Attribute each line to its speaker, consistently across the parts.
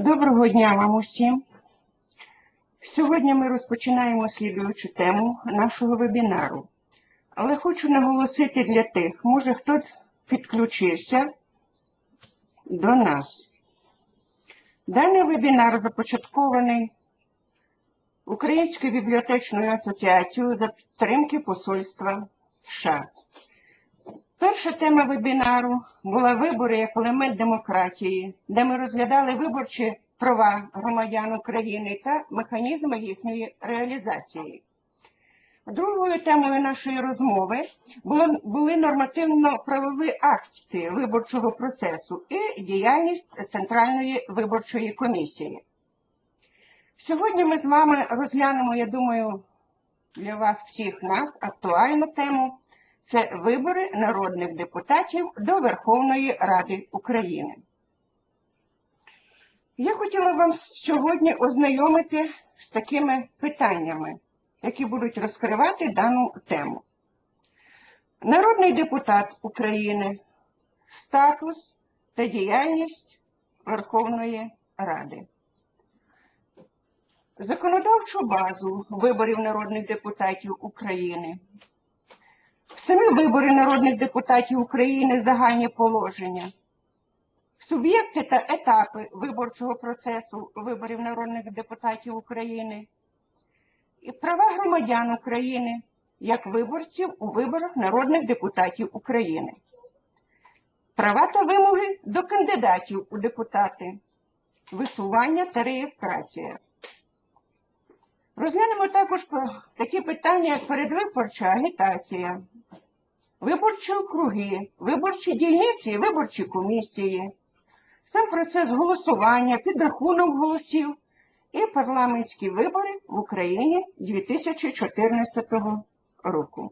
Speaker 1: Доброго дня вам усім. Сьогодні ми розпочинаємо слідуючу тему нашого вебінару. Але хочу наголосити для тих, може хтось підключився до нас. Даний вебінар започаткований Українською бібліотечною асоціацією за підтримки Посольства США. Перша тема вебінару була вибори як елемент демократії, де ми розглядали виборчі права громадян України та механізми їхньої реалізації. Другою темою нашої розмови були нормативно-правові акти виборчого процесу і діяльність Центральної виборчої комісії. Сьогодні ми з вами розглянемо, я думаю, для вас всіх нас актуальну тему це вибори народних депутатів до Верховної Ради України. Я хотіла вам сьогодні ознайомити з такими питаннями, які будуть розкривати дану тему. Народний депутат України, статус та діяльність Верховної Ради. Законодавчу базу виборів народних депутатів України. Самі вибори народних депутатів України загальні положення, суб'єкти та етапи виборчого процесу виборів народних депутатів України. І права громадян України як виборців у виборах народних депутатів України, права та вимоги до кандидатів у депутати, висування та реєстрація. Розглянемо також такі питання, як передвиборча агітація, виборчі округи, виборчі дільниці і виборчі комісії, сам процес голосування, підрахунок голосів і парламентські вибори в Україні 2014 року.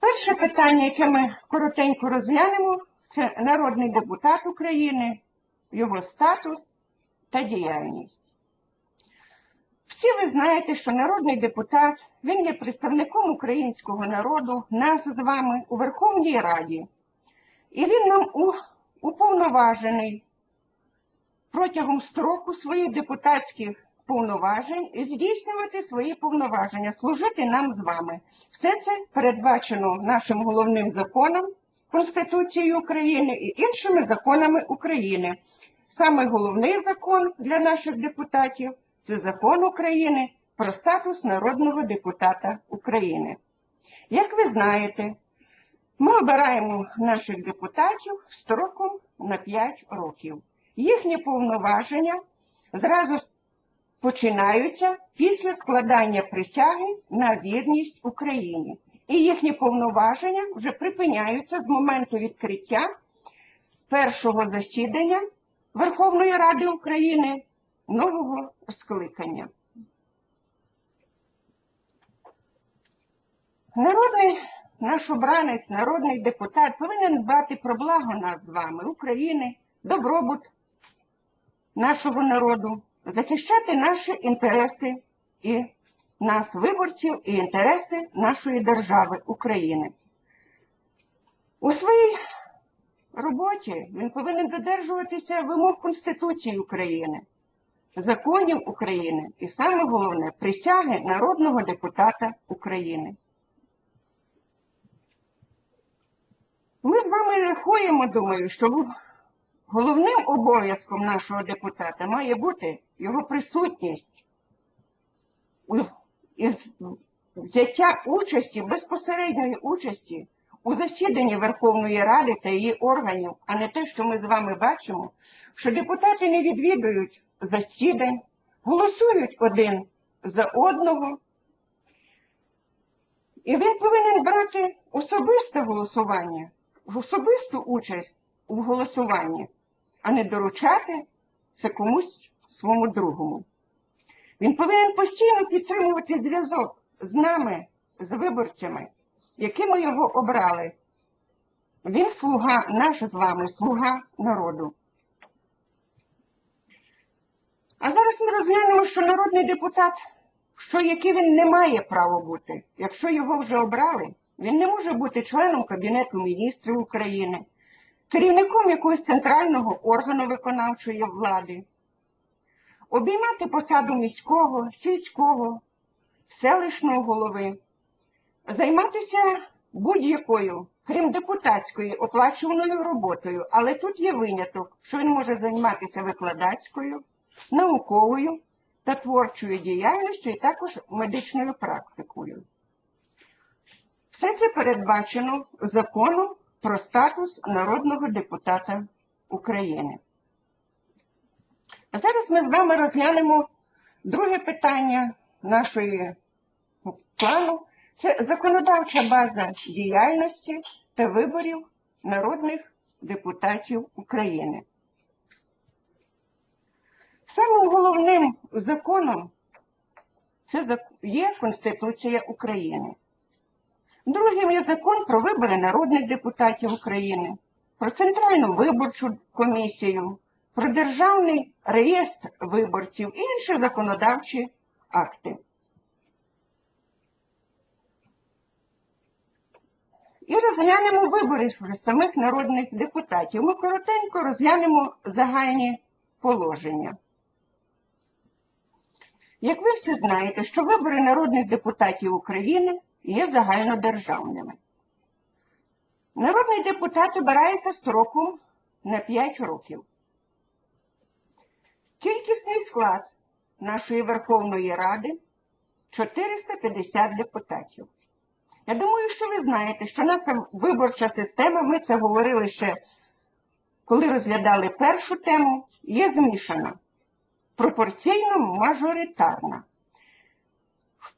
Speaker 1: Перше питання, яке ми коротенько розглянемо, це народний депутат України, його статус та діяльність. Всі ви знаєте, що народний депутат, він є представником українського народу, нас з вами у Верховній Раді. І він нам уповноважений протягом строку своїх депутатських повноважень здійснювати свої повноваження, служити нам з вами. Все це передбачено нашим головним законом Конституцією України і іншими законами України. Саме головний закон для наших депутатів це закон України про статус народного депутата України. Як ви знаєте, ми обираємо наших депутатів строком на 5 років. Їхні повноваження зразу починаються після складання присяги на вірність Україні. І їхні повноваження вже припиняються з моменту відкриття першого засідання Верховної Ради України нового скликання. Народний наш обранець, народний депутат повинен дбати про благо нас з вами, України, добробут нашого народу, захищати наші інтереси і нас, виборців, і інтереси нашої держави України. У своїй роботі він повинен додержуватися вимог Конституції України, законів України і саме головне присяги народного депутата України. Ми з вами рахуємо, думаю, що головним обов'язком нашого депутата має бути його присутність і взяття участі, безпосередньої участі у засіданні Верховної Ради та її органів, а не те, що ми з вами бачимо, що депутати не відвідують засідань, голосують один за одного. І він повинен брати особисте голосування, особисту участь у голосуванні, а не доручати це комусь своєму другому. Він повинен постійно підтримувати зв'язок з нами, з виборцями якими його обрали. Він слуга, наш з вами, слуга народу. А зараз ми розглянемо, що народний депутат, що який він не має права бути. Якщо його вже обрали, він не може бути членом Кабінету міністрів України, керівником якогось центрального органу виконавчої влади, обіймати посаду міського, сільського, селищного голови, займатися будь-якою, крім депутатської, оплачуваною роботою, але тут є виняток, що він може займатися викладацькою, науковою та творчою діяльністю і також медичною практикою. Все це передбачено законом про статус народного депутата України. А зараз ми з вами розглянемо друге питання нашої плану. Це законодавча база діяльності та виборів народних депутатів України. Самим головним законом це є Конституція України. Другим є закон про вибори народних депутатів України, про Центральну виборчу комісію, про Державний реєстр виборців і інші законодавчі акти. І розглянемо вибори самих народних депутатів. Ми коротенько розглянемо загальні положення. Як ви всі знаєте, що вибори народних депутатів України є загальнодержавними. Народний депутат обирається строком на 5 років. Кількісний склад нашої Верховної Ради 450 депутатів. Я думаю, що ви знаєте, що наша виборча система, ми це говорили ще, коли розглядали першу тему, є змішана, пропорційно мажоритарна.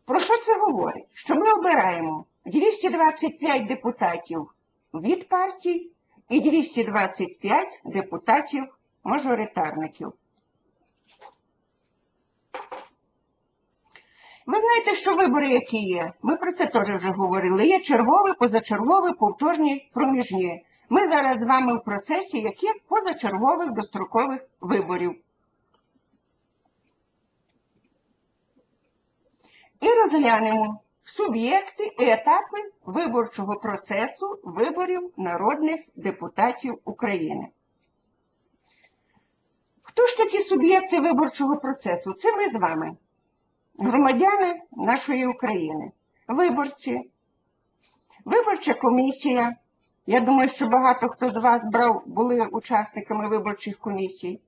Speaker 1: Про що це говорить? Що ми обираємо 225 депутатів від партій і 225 депутатів мажоритарників. Ви знаєте, що вибори які є? Ми про це теж вже говорили. Є чергові, позачергові, повторні, проміжні. Ми зараз з вами в процесі яких позачергових дострокових виборів. І розглянемо суб'єкти і етапи виборчого процесу виборів народних депутатів України. Хто ж такі суб'єкти виборчого процесу? Це ми з вами громадяни нашої України, виборці, виборча комісія. Я думаю, що багато хто з вас брав, були учасниками виборчих комісій.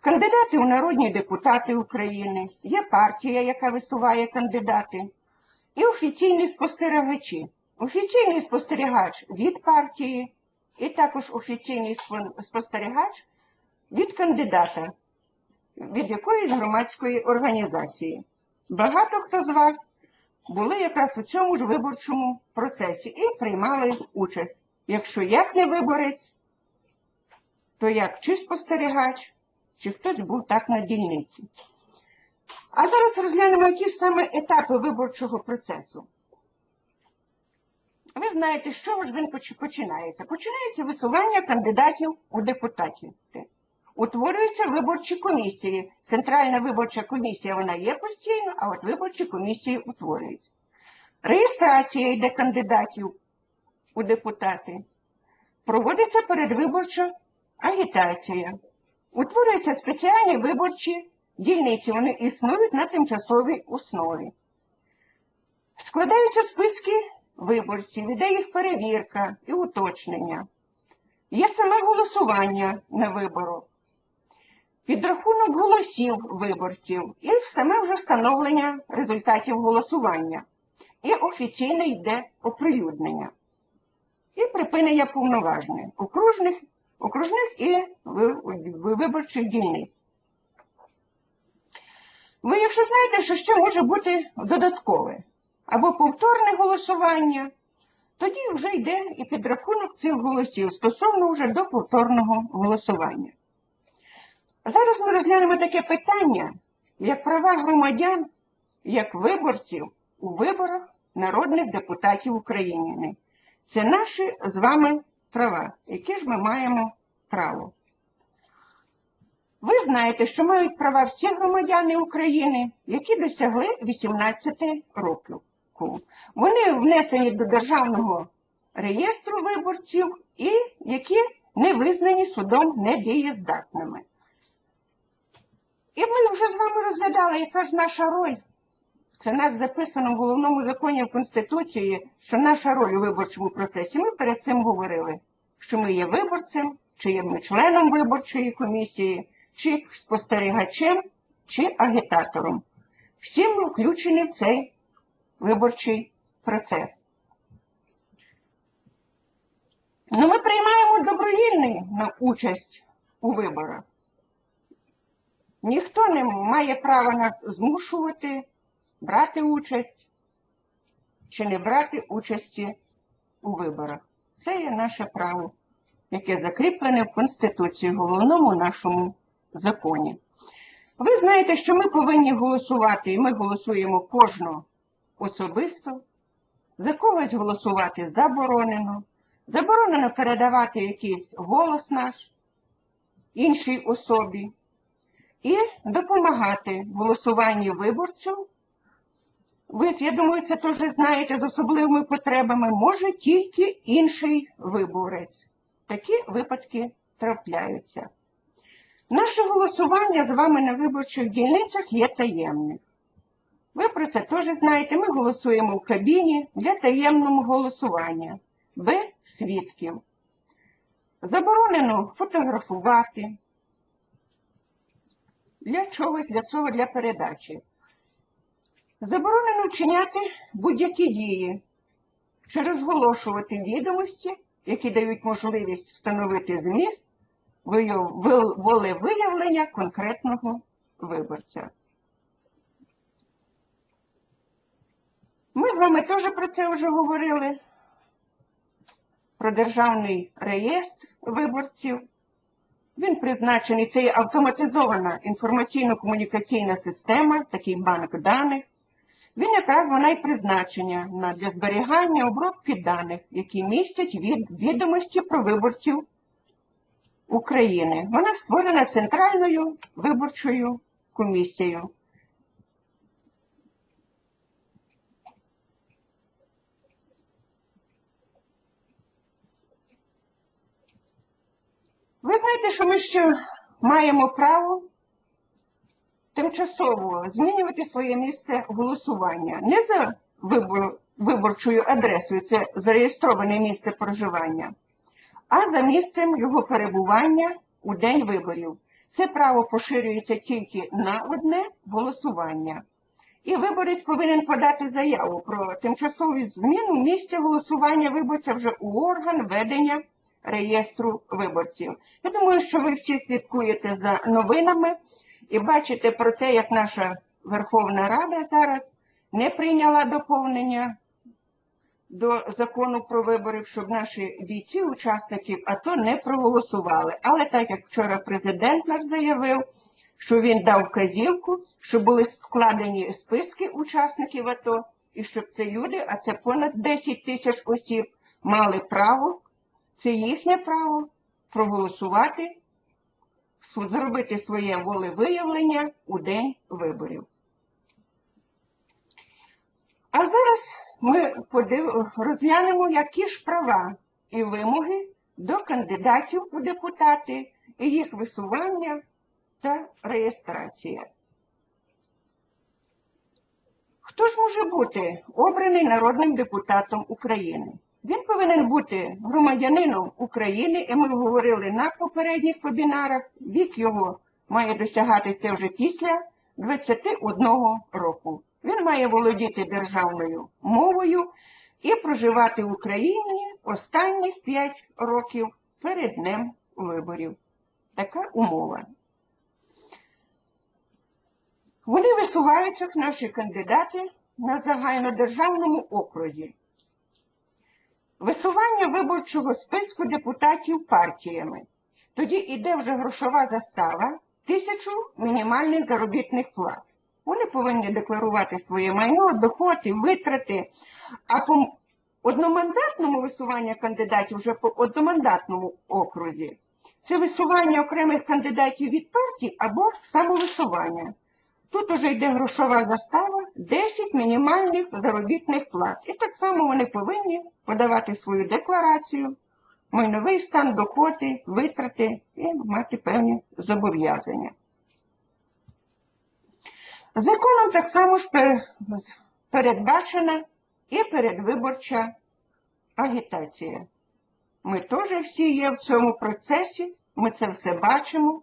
Speaker 1: Кандидати у народні депутати України, є партія, яка висуває кандидати, і офіційні спостерігачі. Офіційний спостерігач від партії, і також офіційний спостерігач від кандидата, від якоїсь громадської організації. Багато хто з вас були якраз у цьому ж виборчому процесі і приймали участь. Якщо як не виборець, то як чи спостерігач, чи хтось був так на дільниці. А зараз розглянемо, які ж саме етапи виборчого процесу. Ви знаєте, з чого ж він починається? Починається висування кандидатів у депутатів. Утворюються виборчі комісії. Центральна виборча комісія вона є постійно, а от виборчі комісії утворюються. Реєстрація йде кандидатів у депутати. Проводиться передвиборча агітація. Утворюються спеціальні виборчі дільниці. Вони існують на тимчасовій основі. Складаються списки виборців, іде їх перевірка і уточнення. Є саме голосування на виборах підрахунок голосів виборців і саме вже встановлення результатів голосування. І офіційне йде оприлюднення. І припинення повноважень окружних, окружних і ви- ви- виборчих дільниць. Ви, якщо знаєте, що ще може бути додаткове або повторне голосування, тоді вже йде і підрахунок цих голосів стосовно вже до повторного голосування. Зараз ми розглянемо таке питання, як права громадян, як виборців у виборах народних депутатів України. Це наші з вами права, які ж ми маємо право. Ви знаєте, що мають права всі громадяни України, які досягли 18 років. Вони внесені до Державного реєстру виборців і які не визнані судом недієздатними. І ми вже з вами розглядали, яка ж наша роль. Це нас записано в головному законі в Конституції, що наша роль у виборчому процесі. Ми перед цим говорили, що ми є виборцем, чи є ми членом виборчої комісії, чи спостерігачем, чи агітатором. Всі ми включені в цей виборчий процес. Ну, ми приймаємо добровільний на участь у виборах. Ніхто не має права нас змушувати брати участь чи не брати участі у виборах. Це є наше право, яке закріплене в Конституції, головному нашому законі. Ви знаєте, що ми повинні голосувати, і ми голосуємо кожного особисто. За когось голосувати заборонено. Заборонено передавати якийсь голос наш іншій особі і допомагати в голосуванні виборцю. Ви, я думаю, це теж знаєте, з особливими потребами може тільки інший виборець. Такі випадки трапляються. Наше голосування з вами на виборчих дільницях є таємним. Ви про це теж знаєте. Ми голосуємо в кабіні для таємного голосування, без свідків. Заборонено фотографувати. Для чогось, для цього, для передачі. Заборонено вчиняти будь-які дії чи розголошувати відомості, які дають можливість встановити зміст волевиявлення конкретного виборця. Ми з вами теж про це вже говорили, про державний реєстр виборців. Він призначений, це є автоматизована інформаційно-комунікаційна система, такий банк даних. Він якраз вона і призначення для зберігання обробки даних, які містять від відомості про виборців України. Вона створена Центральною виборчою комісією. Ви знаєте, що ми ще маємо право тимчасово змінювати своє місце голосування не за вибор, виборчою адресою, це зареєстроване місце проживання, а за місцем його перебування у день виборів. Це право поширюється тільки на одне голосування. І виборець повинен подати заяву про тимчасову зміну місця голосування виборця вже у орган ведення реєстру виборців. Я думаю, що ви всі слідкуєте за новинами і бачите про те, як наша Верховна Рада зараз не прийняла доповнення до закону про вибори, щоб наші бійці, учасників АТО не проголосували. Але так як вчора президент наш заявив, що він дав вказівку, що були складені списки учасників АТО, і щоб ці люди, а це понад 10 тисяч осіб, мали право, це їхнє право проголосувати, зробити своє волевиявлення у день виборів. А зараз ми розглянемо, які ж права і вимоги до кандидатів у депутати і їх висування та реєстрація. Хто ж може бути обраний народним депутатом України? Він повинен бути громадянином України, і ми говорили на попередніх вебінарах, вік його має досягати це вже після 21 року. Він має володіти державною мовою і проживати в Україні останніх 5 років перед днем виборів. Така умова. Вони висуваються, наші кандидати, на загальнодержавному окрузі. Висування виборчого списку депутатів партіями. Тоді йде вже грошова застава тисячу мінімальних заробітних плат. Вони повинні декларувати своє майно, доходи, витрати. А по одномандатному висуванню кандидатів вже по одномандатному окрузі це висування окремих кандидатів від партій або самовисування. Тут уже йде грошова застава, 10 мінімальних заробітних плат. І так само вони повинні подавати свою декларацію майновий стан, доходи, витрати і мати певні зобов'язання. Законом так само ж передбачена і передвиборча агітація. Ми теж всі є в цьому процесі, ми це все бачимо.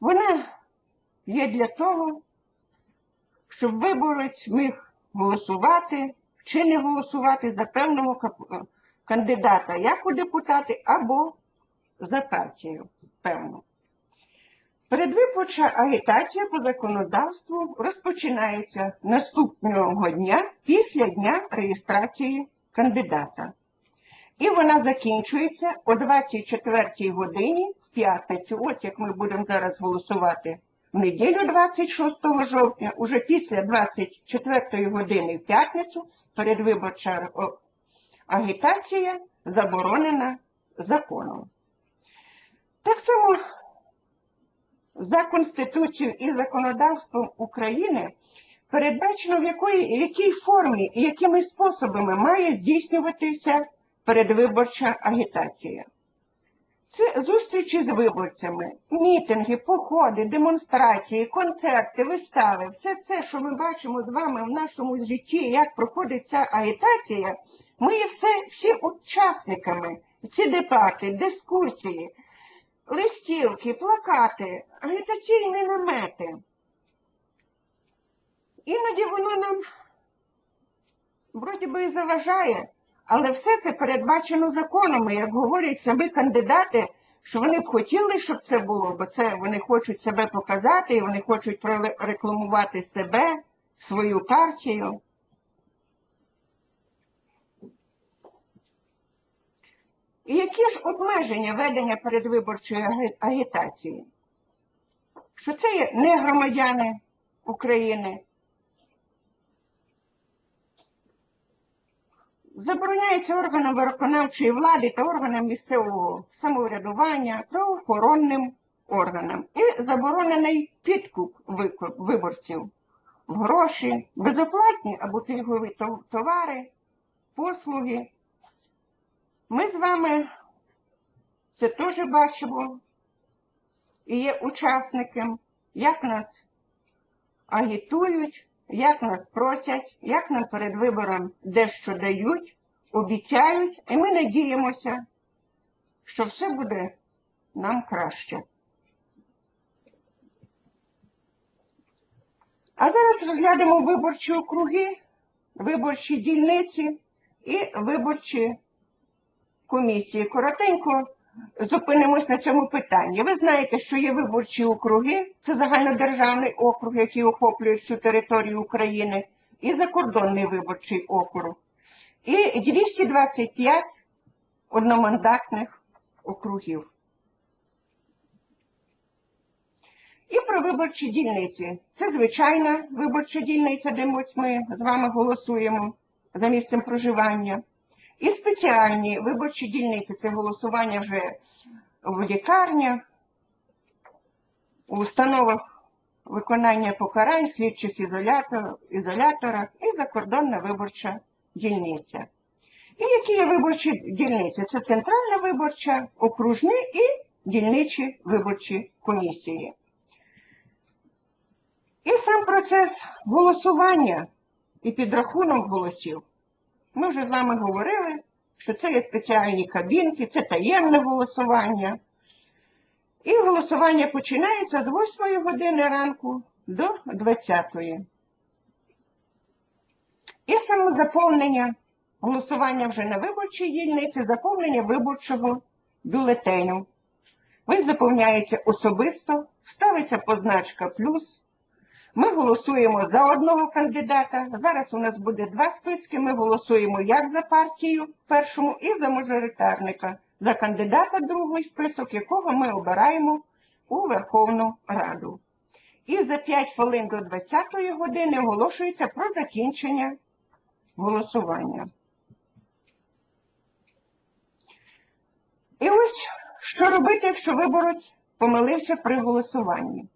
Speaker 1: Вона є для того, щоб виборець міг голосувати чи не голосувати за певного кандидата, як у депутати, або за партію певну. Передвиборча агітація по законодавству розпочинається наступного дня після дня реєстрації кандидата. І вона закінчується о 24 годині в п'ятницю. Ось як ми будемо зараз голосувати в неділю 26 жовтня, уже після 24 години в п'ятницю передвиборча агітація заборонена законом. Так само за Конституцією і законодавством України передбачено, в якої, якій формі і якими способами має здійснюватися передвиборча агітація. Це зустрічі з виборцями, мітинги, походи, демонстрації, концерти, вистави, все це, що ми бачимо з вами в нашому житті, як проходить ця агітація, ми є все, всі учасниками, ці дебати, дискусії, листівки, плакати, агітаційні намети. Іноді воно нам вроді би і заважає, але все це передбачено законами, як говорять самі кандидати, що вони б хотіли, щоб це було, бо це вони хочуть себе показати, і вони хочуть рекламувати себе, свою партію. І які ж обмеження ведення передвиборчої агітації? Що це є не громадяни України. Забороняється органам виконавчої влади та органам місцевого самоврядування, правоохоронним органам. І заборонений підкуп виборців гроші, безоплатні або пільгові товари, послуги. Ми з вами це теж бачимо і є учасником, як нас агітують, як нас просять, як нам перед вибором дещо дають, обіцяють, і ми надіємося, що все буде нам краще. А зараз розглянемо виборчі округи, виборчі дільниці і виборчі комісії. Коротенько зупинимось на цьому питанні. Ви знаєте, що є виборчі округи, це загальнодержавний округ, який охоплює всю територію України, і закордонний виборчий округ. І 225 одномандатних округів. І про виборчі дільниці. Це звичайна виборча дільниця, де ми з вами голосуємо за місцем проживання. І спеціальні виборчі дільниці це голосування вже в лікарнях, у установах виконання покарань, слідчих ізолятор, ізоляторах і закордонна виборча дільниця. І які є виборчі дільниці? Це центральна виборча, окружні і дільничі виборчі комісії. І сам процес голосування і підрахунок голосів. Ми вже з вами говорили, що це є спеціальні кабінки, це таємне голосування. І голосування починається з 8 години ранку до 20. І саме заповнення голосування вже на виборчій дільниці, заповнення виборчого бюлетеню. Він заповняється особисто, ставиться позначка плюс. Ми голосуємо за одного кандидата. Зараз у нас буде два списки. Ми голосуємо як за партію першому і за мажоритарника, за кандидата другий список, якого ми обираємо у Верховну Раду. І за 5 хвилин до 20-ї години оголошується про закінчення голосування. І ось що робити, якщо виборець помилився при голосуванні.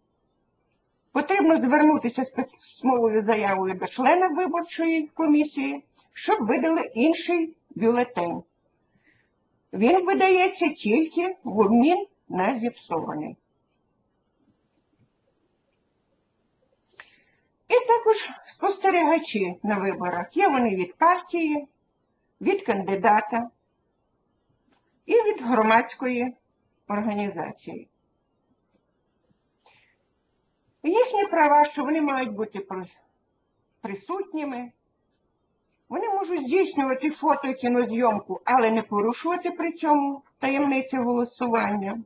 Speaker 1: Потрібно звернутися з письмовою заявою до члена виборчої комісії, щоб видали інший бюлетень він видається тільки в обмін на зіпсований. І також спостерігачі на виборах. Є вони від партії, від кандидата і від громадської організації. Їхні права, що вони мають бути присутніми, вони можуть здійснювати фото і кінозйомку, але не порушувати при цьому таємниці голосування,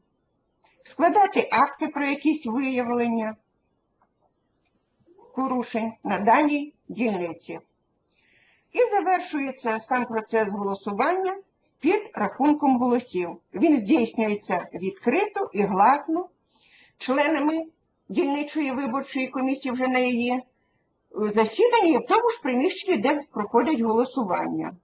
Speaker 1: складати акти про якісь виявлення порушень на даній дільниці. І завершується сам процес голосування під рахунком голосів. Він здійснюється відкрито і гласно членами дільничої виборчої комісії вже на її е, засіданні, в тому ж приміщенні, де проходять голосування.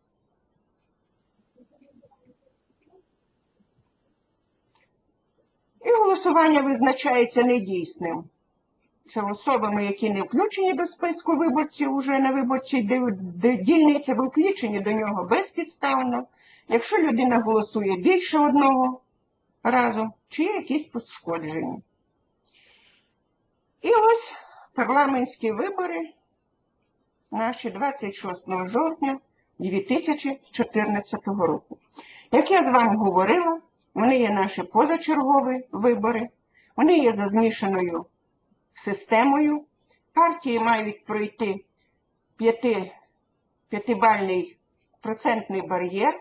Speaker 1: І голосування визначається недійсним. Це особами, які не включені до списку виборців уже на виборчій дільниці, ви включені до нього безпідставно. Якщо людина голосує більше одного разу, чи є якісь пошкодження. І ось парламентські вибори наші 26 жовтня 2014 року. Як я з вами говорила, вони є наші позачергові вибори, вони є за змішаною системою. Партії мають пройти п'яти- п'ятибальний процентний бар'єр.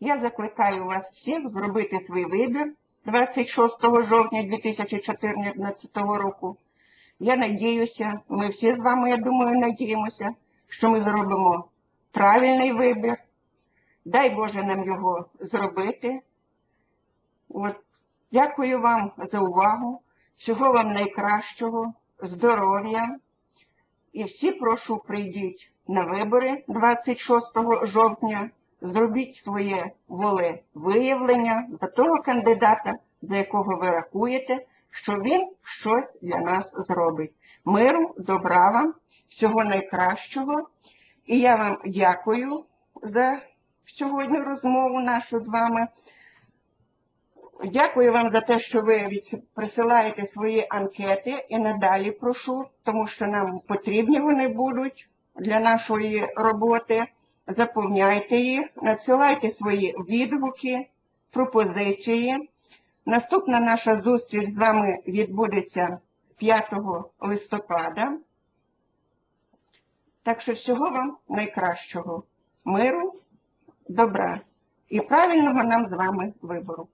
Speaker 1: Я закликаю вас всіх зробити свій вибір 26 жовтня 2014 року. Я надіюся, ми всі з вами, я думаю, надіємося, що ми зробимо правильний вибір. Дай Боже нам його зробити. От, дякую вам за увагу. Всього вам найкращого, здоров'я. І всі прошу прийдіть на вибори 26 жовтня. Зробіть своє волевиявлення за того кандидата, за якого ви рахуєте, що він щось для нас зробить. Миру, добра вам, всього найкращого. І я вам дякую за сьогодні розмову нашу з вами. Дякую вам за те, що ви присилаєте свої анкети і надалі прошу, тому що нам потрібні вони будуть для нашої роботи. Заповняйте їх, надсилайте свої відгуки, пропозиції. Наступна наша зустріч з вами відбудеться 5 листопада. Так що всього вам найкращого, миру, добра і правильного нам з вами вибору.